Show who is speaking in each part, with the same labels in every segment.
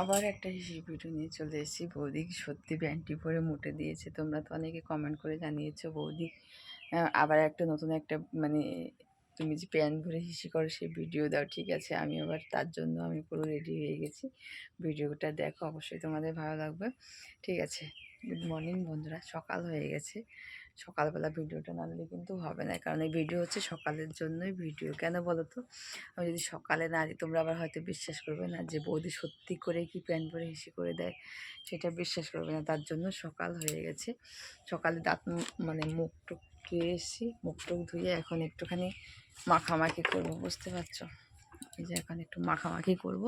Speaker 1: আবার একটা হিসেবে ভিডিও নিয়ে চলে এসেছি। বৌদি সত্যি প্যান্টি পরে মুটে দিয়েছে। তোমরা তো অনেকে কমেন্ট করে জানিয়েছো বৌদি আবার একটা নতুন একটা মানে তুমি যে প্যান্ট ভরে হিসি করো সেই ভিডিও দাও, ঠিক আছে? আমি আবার তার জন্য আমি পুরো রেডি হয়ে গেছি। ভিডিওটা দেখো, অবশ্যই তোমাদের ভালো লাগবে। ঠিক আছে? গুড মর্নিং বন্ধুরা, সকাল হয়ে গেছে। সকালবেলা ভিডিওটা না দিলে কিন্তু হবে না। কারণ এই ভিডিও হচ্ছে সকালের জন্যই ভিডিও। কেন বলো তো? আমি যদি সকালে না দিই, তোমরা আবার হয়তো বিশ্বাস করবে না যে বৌদি সত্যি করে কি প্যান্ট পরে হিসি করে দেয়। সেটা বিশ্বাস করবে না। তার জন্য সকাল হয়ে গেছে। সকালে দাঁত মানে মুখ টুক ধুয়ে এসেছি মুখ টুক ধুয়ে এখন একটুখানি মাখামাখি করব, বুঝতে পারছ? এই যে এখন একটু মাখামাখি করব।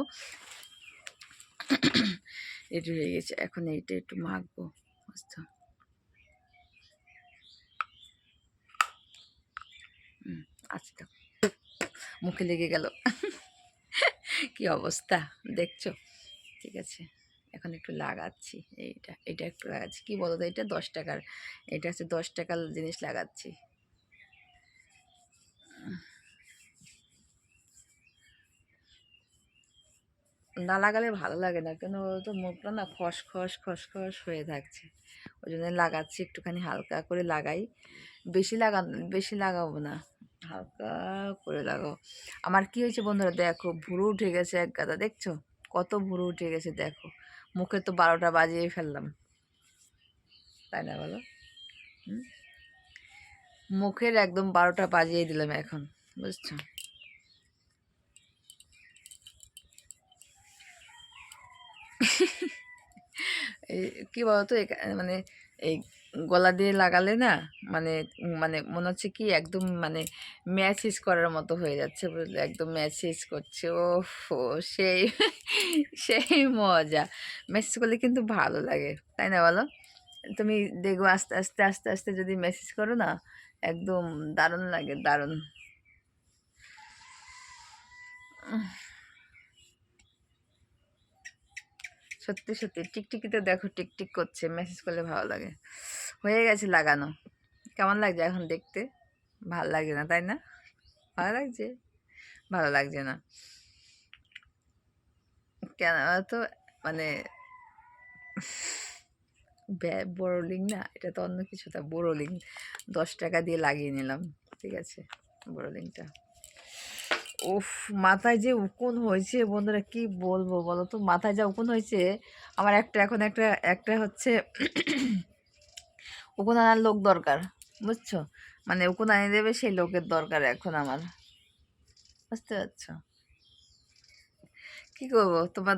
Speaker 1: রেডি হয়ে গেছে। এখন এইটা একটু মাখবো, বুঝছ? আচ্ছা মুখে লেগে গেল। কি অবস্থা? দেখছ? ঠিক আছে। এখন একটু লাগাচ্ছি। এইটা, এটা একটু লাগাচ্ছি। কি বলো তো এটা? দশ টাকার, এটা হচ্ছে দশ টাকার জিনিস লাগাচ্ছি। না লাগালে ভালো লাগে না। কেন বলতো? মুখটা না খসখস খসখস হয়ে থাকছে। ওই জন্য লাগাচ্ছি। একটুখানি হালকা করে লাগাই। বেশি লাগা, বেশি লাগাবো না। হালকা করে লাগাও আমার কি হয়েছে বন্ধুরা, দেখো ভুরু উঠে গেছে এক গাদা, দেখছ? কত ভুরু উঠে গেছে, দেখো। মুখে তো বারোটা বাজিয়ে ফেললাম। তাই না বলো? মুখের একদম বারোটা বাজিয়ে দিলাম এখন, বুঝছ? কি বলতো মানে এই গলা দিয়ে লাগালে না মানে মানে মনে হচ্ছে কি একদম মানে ম্যাসেজ করার মতো হয়ে যাচ্ছে বুঝলে, একদম ম্যাসেজ করছে। ও সেই সেই মজা। ম্যাসেজ করলে কিন্তু ভালো লাগে, তাই না বলো? তুমি দেখো আস্তে আস্তে আস্তে আস্তে যদি মেসেজ করো না, একদম দারুণ লাগে, দারুণ। সত্যি সত্যি, টিকটিকিতে দেখো, টিকটিক করছে মেসেজ করলে ভালো লাগে। হয়ে গেছে লাগানো। কেমন লাগছে এখন দেখতে? ভালো লাগছে না, তাই না? ভালো লাগছে? ভালো লাগছে না। কেন তো মানে বোরোলিং না? এটা তো অন্য কিছু, তা বোরোলিং দশ টাকা দিয়ে লাগিয়ে নিলাম, ঠিক আছে বোরোলিংটা উফ, মাথায় যে উকুন হয়েছে, বন্ধুরা, কি বলব বলো তো মাথায় যা উকুন হয়েছে, আমার একটা, এখন একটা একটা হচ্ছে উকুন আনার লোক দরকার, বুঝছ? মানে উকুন আনিয়ে দেবে সেই লোকের দরকার এখন আমার। বুঝতে পারছ? কি করব? তোমার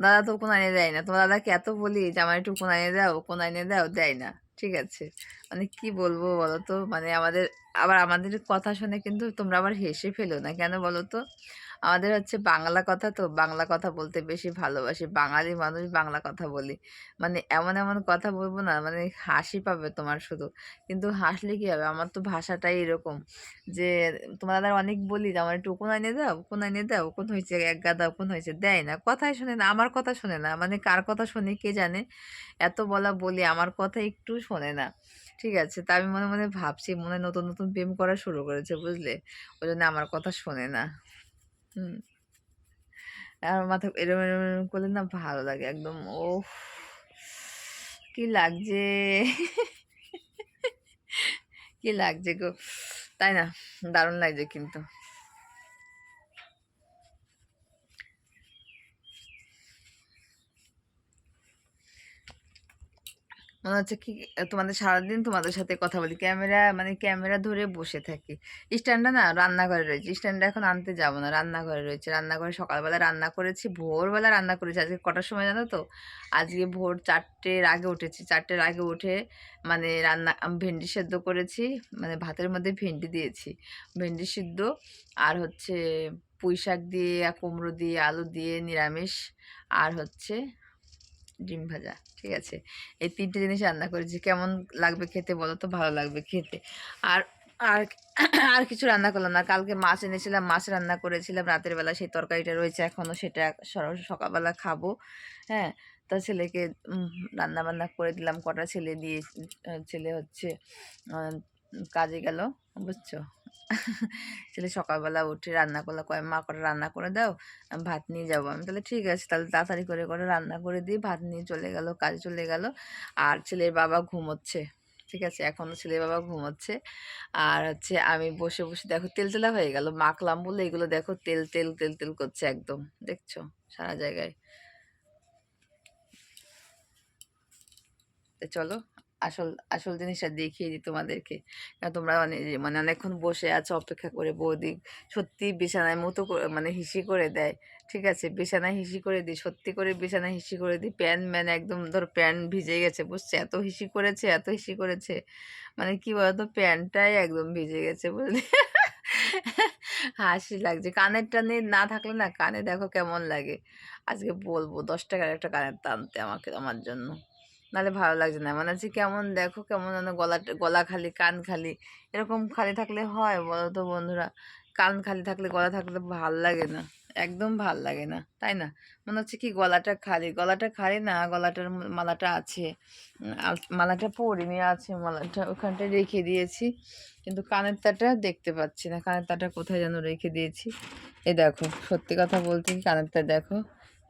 Speaker 1: দাদা তো উকুন আনিয়ে দেয় না। তোমার দাদাকে এত বলি যে, আমার একটু উকুন আনিয়ে দাও উকুন আনিয়ে দাও দেয় না। ঠিক আছে? মানে কি বলব বলো তো? মানে আমাদের, আবার আমাদের কথা শুনে কিন্তু তোমরা আবার হেসে ফেলো না। কেন বলো তো? আমাদের হচ্ছে বাংলা কথা তো বাংলা কথা বলতে বেশি ভালোবাসি। বাঙালি মানুষ বাংলা কথা বলি। মানে এমন এমন কথা বলব না মানে হাসি পাবে তোমার শুধু। কিন্তু হাসলে কি হবে? আমার তো ভাষাটাই এরকম যে তোমার দাদার অনেক বলি যে, আমার একটু উকুন এনে দাও, উকুন এনে দাও, উকুন হয়েছে এক গাদা উকুন হয়েছে দেয় না, কথাই শোনে না, আমার কথা শোনে না। মানে কার কথা শুনে কে জানে? এত বলা বলি আমার কথা একটু শোনে না। ঠিক আছে, তা আমি মনে মনে ভাবছি, মনে নতুন নতুন প্রেম করা শুরু করেছে, বুঝলে? ওই জন্য আমার কথা শোনে না। হুম। আর মাথা এরম এরম এরম করলে না ভালো লাগে একদম ও কি লাগছে। কি লাগছে গো। তাই না, দারুণ লাগছে কিন্তু। মনে হচ্ছে কি তোমাদের সারাদিন তোমাদের সাথে কথা বলি। ক্যামেরা মানে ক্যামেরা ধরে বসে থাকি। স্ট্যান্ডটা না রান্নাঘরে রয়েছে। স্ট্যান্ডটা এখন আনতে যাব না, রান্নাঘরে রয়েছে। রান্নাঘরে সকালবেলা রান্না করেছি, ভোরবেলা রান্না করেছি। আজকে কটার সময় জানো তো? আজকে ভোর চারটের আগে উঠেছি। চারটের আগে উঠে মানে রান্না ভেন্ডি সেদ্ধ করেছি। মানে ভাতের মধ্যে ভেন্ডি দিয়েছি। ভেন্ডি সিদ্ধ আর হচ্ছে পুঁই শাক দিয়ে, কুমড়ো দিয়ে, আলু দিয়ে, নিরামিষ। আর হচ্ছে ডিম ভাজা, ঠিক আছে? এই তিনটে জিনিস রান্না করেছি। কেমন লাগবে খেতে বলো তো? ভালো লাগবে খেতে। আর আর আর কিছু রান্না করলাম না। কালকে মাছ এনেছিলাম, মাছ রান্না করেছিলাম। রাতের বেলা সেই তরকারিটা রয়েছে এখনও সেটা সকালবেলা খাব। হ্যাঁ তা ছেলেকে রান্না বান্না করে দিলাম। কটা ছেলে দিয়ে, ছেলে হচ্ছে কাজে গেল, বুঝছ? ছেলে সকালবেলা উঠে রান্না করলে কয়, মা, করে রান্না করে দাও, আমি ভাত নিয়ে যাব। আমি তাহলে ঠিক আছে, তাহলে তাড়াতাড়ি করে করে রান্না করে দিই, ভাত নিয়ে চলে গেল, কাজে চলে গেল। আর ছেলের বাবা ঘুমোচ্ছে, ঠিক আছে? এখনও ছেলের বাবা ঘুমোচ্ছে। আর হচ্ছে আমি বসে বসে দেখো তেল তেলা হয়ে গেল, মাখলাম বলে এগুলো দেখো তেল তেল তেল তেল করছে একদম, দেখছ? সারা জায়গায়। চলো আসল আসল জিনিসটা দেখিয়ে দিই তোমাদেরকে। কারণ তোমরা মানে মানে অনেকক্ষণ বসে আছো, অপেক্ষা করে বৌদি সত্যি বিছানায় মতো মানে হিসি করে দেয়, ঠিক আছে? বিছানায় হিসি করে দিই, সত্যি করে বিছানায় হিসি করে দিই, প্যান, ম্যান একদম ধর প্যান্ট ভিজে গেছে, বুঝছে? এত হিসি করেছে, এত হিসি করেছে। মানে কি বলতো? প্যান্টটাই একদম ভিজে গেছে, বুঝলি? হাসি লাগছে। কানের টানে না থাকলে না কানে দেখো কেমন লাগে। আজকে বলব, দশ টাকার একটা কানের টানতে আমাকে, আমার জন্য। নাহলে ভালো লাগছে না। মানে হচ্ছে কেমন দেখো, কেমন যেন গলা গলা খালি, কান খালি। এরকম খালি থাকলে হয় বলো তো বন্ধুরা। কান খালি থাকলে, গলা থাকলে ভালো লাগে না, একদম ভালো লাগে না, তাই না? মনে হচ্ছে কি গলাটা খালি গলাটা খালি না, গলাটার মালাটা আছে। মালাটা পরিনি, আছে মালাটা, ওখানটা রেখে দিয়েছি। কিন্তু কানের তারটা দেখতে পাচ্ছি না, কানের তারটা কোথায় যেন রেখে দিয়েছি। এ দেখো, সত্যি কথা বলতে কি, কানের তার দেখো,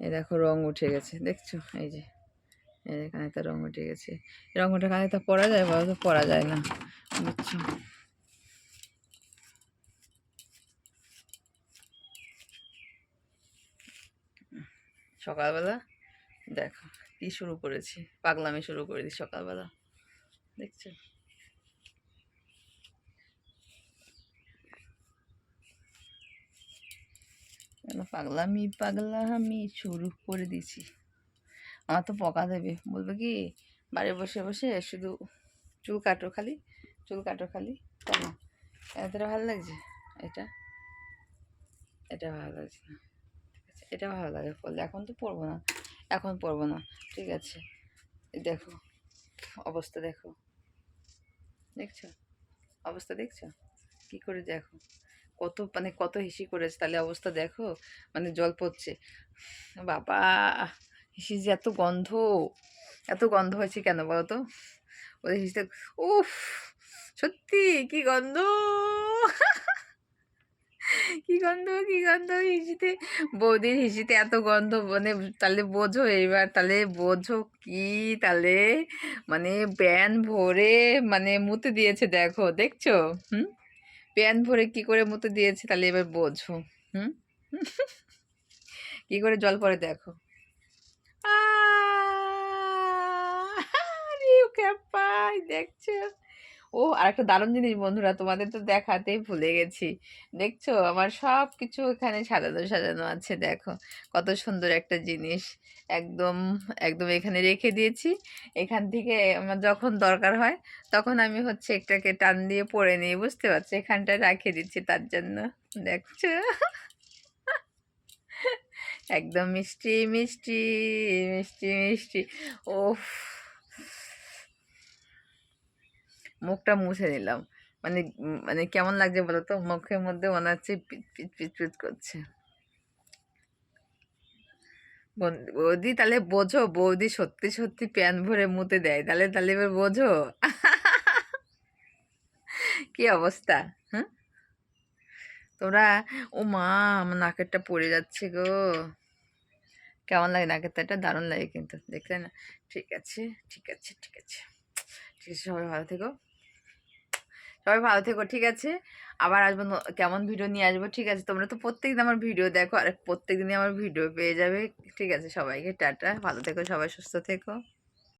Speaker 1: এ দেখো রং উঠে গেছে, দেখছ? এই যে। কানের রং উঠে গেছে। রং উঠে তার পরা যায়, বলো তো পরা যায় না। বুঝছ? সকালবেলা? দেখো, কি শুরু করেছি? পাগলামি শুরু করে দিই সকালবেলা। দেখছ? পাগলামি পাগলামি শুরু করে দিছি। আমার তো পকা দেবে। বলবে কি বাড়ি বসে বসে শুধু চুল কাটো খালি, চুল কাটো খালি কেন এতটা ভালো লাগছে? এটা? এটা ভালো লাগছে না। ঠিক আছে, এটা ভালো লাগে পরলে এখন তো পরবো না। এখন পরবো না। ঠিক আছে। দেখো, অবস্থা দেখো। দেখছ? অবস্থা দেখছ? কি করে দেখো? কত মানে কত হিসি করেছে। তাহলে অবস্থা দেখো। মানে জল পড়ছে। বাবা! হিসি যে এত গন্ধ এত গন্ধ হয়েছে কেন বলো তো? ওদের হিসিতে উফ, সত্যি, কি গন্ধ? কি গন্ধ কি গন্ধ? হিসিতে, বৌদির হিসিতে এত গন্ধ মানে তাহলে বোঝো এবার তাহলে বোঝো কি? তাহলে মানে প্যান ভরে মানে মুতে দিয়েছে দেখো, দেখছ? হুম? প্যান ভরে কি করে মুতে দিয়েছে তাহলে এবার বোঝো, হুম? কি করে জল পড়ে দেখো। পাই দেখছ? ও আর একটা দারুণ জিনিস বন্ধুরা, তোমাদের তো দেখাতেই ভুলে গেছি। দেখছ? আমার সব কিছু এখানে সাজানো সাজানো আছে, দেখো। কত সুন্দর একটা জিনিস। একদম একদম এখানে রেখে দিয়েছি। এখান থেকে আমার যখন দরকার হয়, তখন আমি হচ্ছে একটাকে টান দিয়ে পরে নিই, বুঝতে পারছি? এখানটা রাখে দিচ্ছি তার জন্য। দেখছ? একদম মিষ্টি মিষ্টি মিষ্টি মিষ্টি। ওফ মুখটা মুছে নিলাম। মানে মানে কেমন লাগছে বলো তো মুখের মধ্যে মনে হচ্ছে পিট পিট পিট করছে। বৌদি তাহলে বোঝো, বৌদি সত্যি সত্যি প্যান ভরে মুতে দেয়। তাহলে তাহলে এবার বোঝো। কি অবস্থা? হ্যাঁ তোমরা, ও মা, আমার নাকেরটা পড়ে যাচ্ছে গো। কেমন লাগে নাকের তারটা দারুণ লাগে কিন্তু। দেখলে না? ঠিক আছে ঠিক আছে ঠিক আছে। ঠিক আছে, সবাই ভালো থেকো। সবাই ভালো থেকো, ঠিক আছে? আবার আসব কেমন ভিডিও নিয়ে আসব, ঠিক আছে? তোমরা তো প্রত্যেকদিন আমার ভিডিও দেখো, আর প্রত্যেকদিনই আমার ভিডিও পেয়ে যাবে, ঠিক আছে? সবাইকে টাটা, ভালো থেকো, সবাই সুস্থ থেকো।